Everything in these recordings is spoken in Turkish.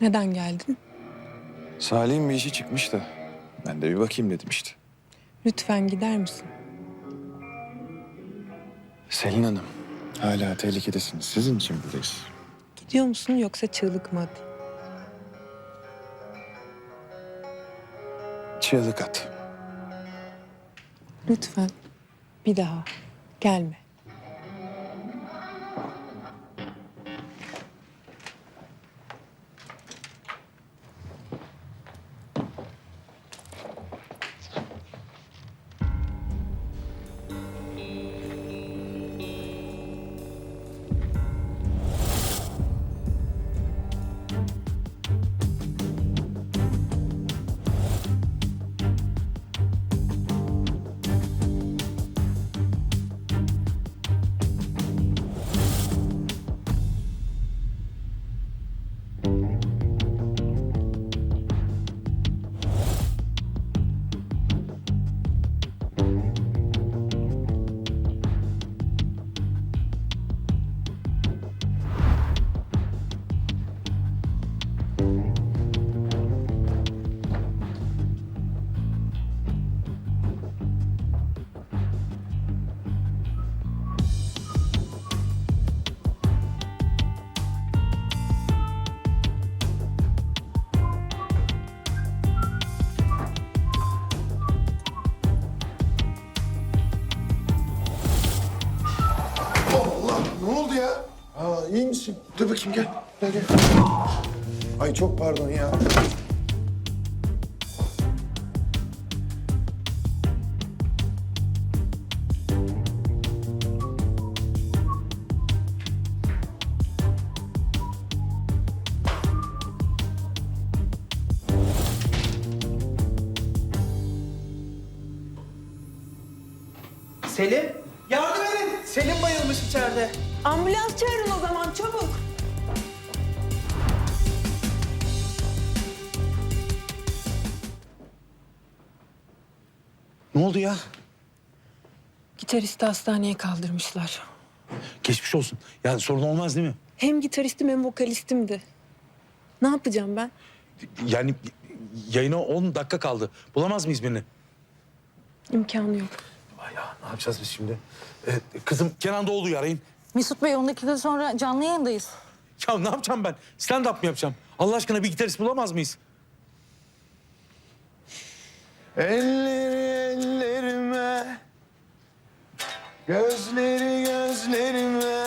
Neden geldin? Salih'in bir işi çıkmış da ben de bir bakayım dedim işte. Lütfen gider misin? Selin Hanım hala tehlikedesiniz. Sizin için buradayız. Gidiyor musun yoksa çığlık mı atayım? Çığlık at. Lütfen bir daha gelme. Dur bakayım gel. Gel gel. Ay çok pardon ya. Selim, yardım edin. Selim bayılmış içeride. Ambulans çağırın o zaman çabuk. Ne oldu ya? Gitaristi hastaneye kaldırmışlar. Geçmiş olsun. Yani sorun olmaz değil mi? Hem gitaristim hem vokalistimdi. Ne yapacağım ben? Yani yayına 10 dakika kaldı. Bulamaz mıyız birini? İmkanı yok. Ay ya ne yapacağız biz şimdi? Ee, kızım Kenan Doğulu'yu arayın. Mesut Bey 10 dakika sonra canlı yayındayız. Ya ne yapacağım ben? Stand up mı yapacağım? Allah aşkına bir gitarist bulamaz mıyız? Elleri ellerime Gözleri gözlerime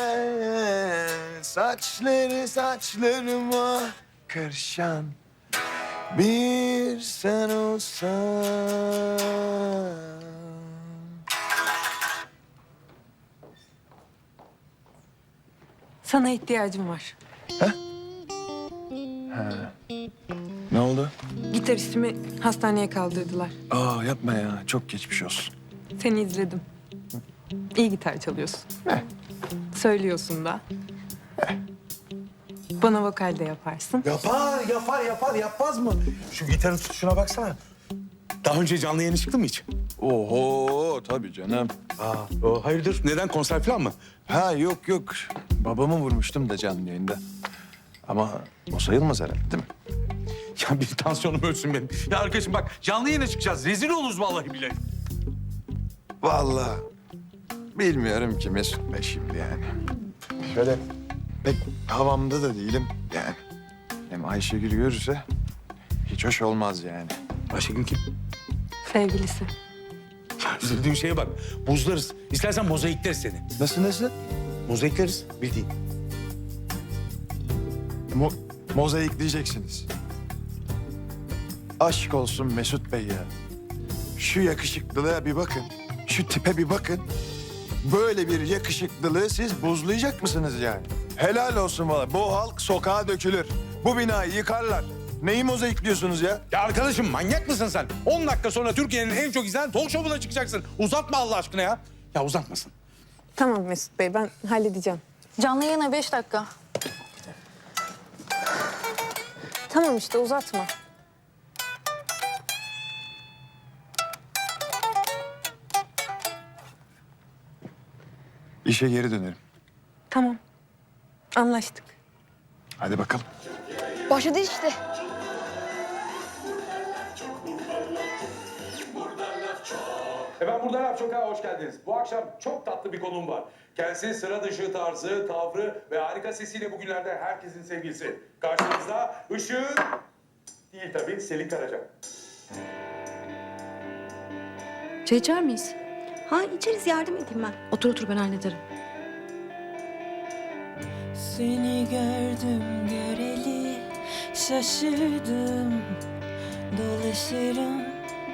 Saçları saçlarıma Karışan Bir sen olsan. Sana ihtiyacım var. Ne oldu? Gitaristimi hastaneye kaldırdılar. Aa yapma ya çok geçmiş olsun Seni izledim. İyi gitar çalıyorsun. Söylüyorsun da. Bana vokal de yaparsın. Yapar, yapar, yapar. Yapmaz mı? Şu gitarın tutuşuna baksana. Daha önce canlı yayına çıktı mı hiç? Oho tabii canım Aa, o, hayırdır? Neden? Konser falan mı? Ha yok yok babamı vurmuştum da canlı yayında Ama o sayılmaz herhalde değil mi? Bir tansiyonum ölsün benim. Ya arkadaşım bak canlı yayına çıkacağız. Rezil oluruz vallahi bile. Vallahi bilmiyorum ki Mesut Bey şimdi yani. Şöyle pek havamda da değilim yani. Hem Ayşegül görürse hiç hoş olmaz yani. Ayşegül kim? Sevgilisi. Üzüldüğün şeye bak. Buzlarız. İstersen mozaikleriz seni. Nasıl nasıl? Mozaikleriz bildiğin. Mo mozaik diyeceksiniz. Aşk olsun Mesut Bey ya. Şu yakışıklılığa bir bakın. Şu tipe bir bakın. Böyle bir yakışıklılığı siz buzlayacak mısınız yani? Helal olsun valla. Bu halk sokağa dökülür. Bu binayı yıkarlar. Neyi mozaikliyorsunuz ya? Ya arkadaşım manyak mısın sen? 10 dakika sonra Türkiye'nin en çok izlenen talk show'una çıkacaksın. Uzatma Allah aşkına ya. Ya uzatmasın. Tamam Mesut Bey ben halledeceğim. Canlı yayına 5 dakika. Tamam işte uzatma. İşe geri dönerim. Tamam. Anlaştık. Hadi bakalım. Başladı işte. Efendim burada Arap Sokak'a hoş geldiniz. Bu akşam çok tatlı bir konuğum var. Kendisi sıra dışı tarzı, tavrı ve harika sesiyle bugünlerde herkesin sevgilisi. Karşınızda Işın değil tabii Selin Karaca. Çay içer miyiz? Ha içeriz yardım edeyim ben. Otur otur ben hallederim. Seni gördüm göreli şaşırdım Dolaşırım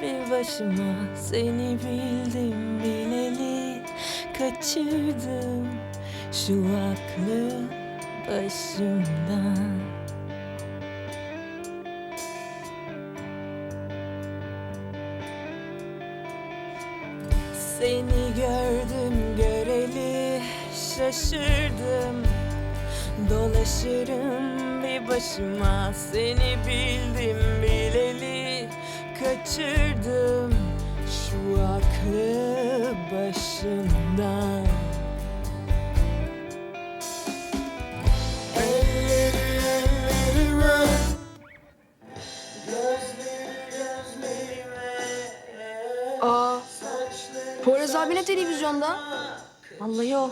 bir başıma seni bildim bileli Kaçırdım şu aklı başımdan Seni gördüm göreli şaşırdım. Dolaşırım bir başıma seni bildim bileli Kaçırdım. Şu aklı başımdan televizyonda? Vallahi o.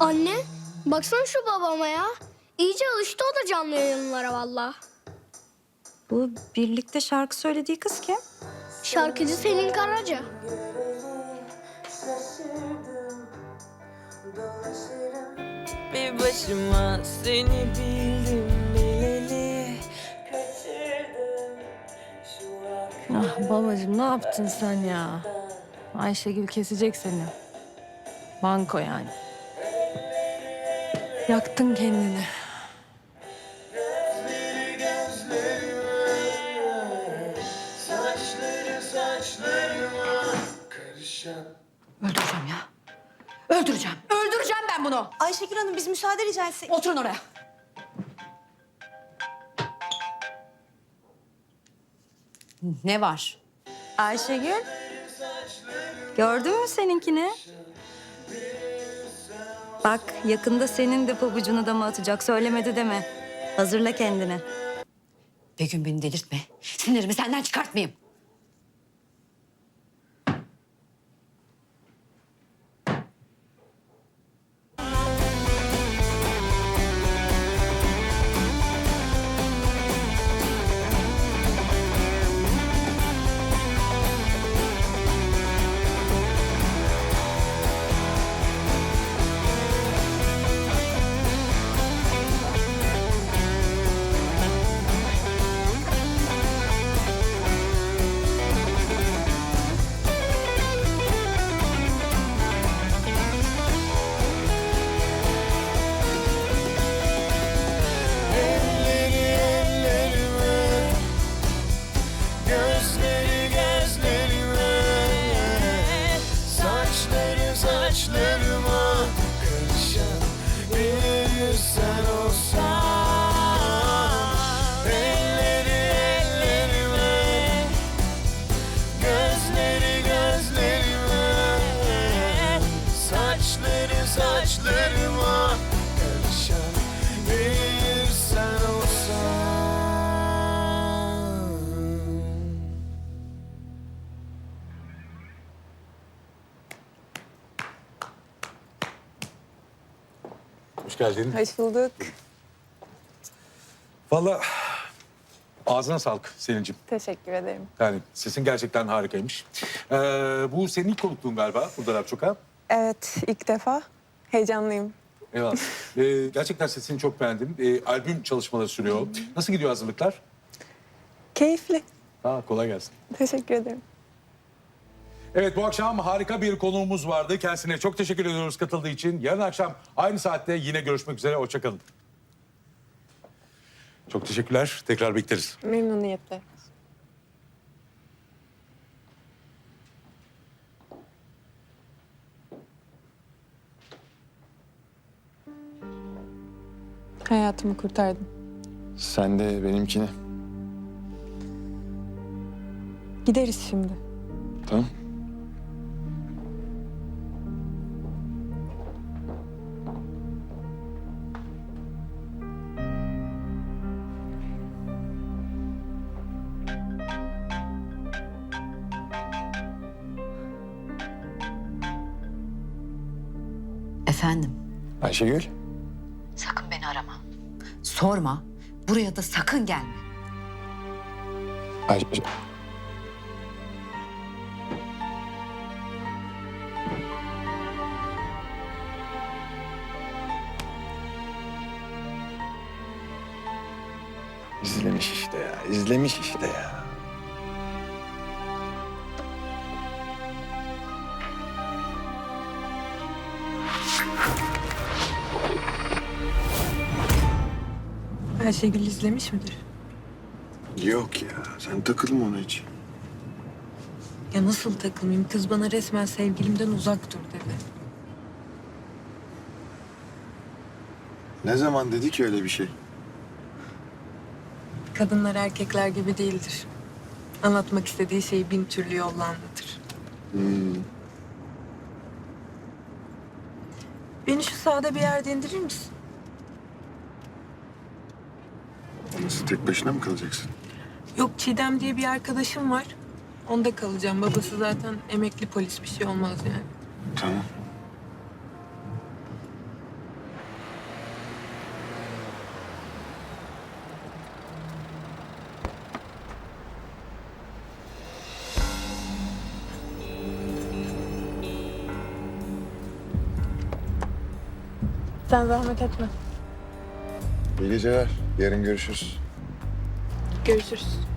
Anne, baksana şu babama ya. İyice alıştı o da canlı yayınlara valla. Bu birlikte şarkı söylediği kız kim? Şarkıcı Selin Karaca. Bir başıma seni bildim bileli Kaçırdım şu aklı Ah babacığım ne yaptın sen ya? Ayşegül kesecek seni. Banko yani. Yaktın kendini. Öldüreceğim ya. Öldüreceğim. Öldüreceğim ben bunu. Ayşegül Hanım biz müsaade rica etsek. Oturun oraya. Ne var? Ayşegül. Gördün mü seninkini? Bak yakında senin de pabucunu dama atacak. Söylemedi deme. Hazırla kendini. Begüm beni delirtme. Sinirimi senden çıkartmayayım. Gözleri Hoş geldin. Hoş bulduk. Vallahi ağzına sağlık Selin'cim. Teşekkür ederim. Yani sesin gerçekten harikaymış. Ee, bu senin ilk konukluğun galiba burada Arap Sokak'a. Evet, ilk defa. Heyecanlıyım. Eyvallah. Ee, gerçekten sesini çok beğendim. Ee, albüm çalışmaları sürüyor. Nasıl gidiyor hazırlıklar? Keyifli. Ha, kolay gelsin. Teşekkür ederim. Evet bu akşam harika bir konuğumuz vardı. Kendisine çok teşekkür ediyoruz katıldığı için. Yarın akşam aynı saatte yine görüşmek üzere. Hoşçakalın. Çok teşekkürler. Tekrar bekleriz. Memnuniyetle. Hayatımı kurtardın. Sen de benimkini. Gideriz şimdi. Tamam. Efendim, Ayşegül. sakın beni arama. Sorma, buraya da sakın gelme. Ay İzlemiş işte ya. izlemiş işte ya. Ayşegül izlemiş midir? Yok ya. Sen takılma ona hiç. Ya nasıl takılmayayım? Kız bana resmen sevgilimden uzak dur dedi. Ne zaman dedi ki öyle bir şey? Kadınlar erkekler gibi değildir. Anlatmak istediği şeyi bin türlü yolla anlatır. Beni şu sağda bir yerde indirir misin? Nasıl tek başına mı kalacaksın? Yok Çiğdem diye bir arkadaşım var. Onda kalacağım. Babası zaten emekli polis bir şey olmaz yani. Tamam. Sen zahmet etme. İyi geceler. Yarın görüşürüz. Görüşürüz.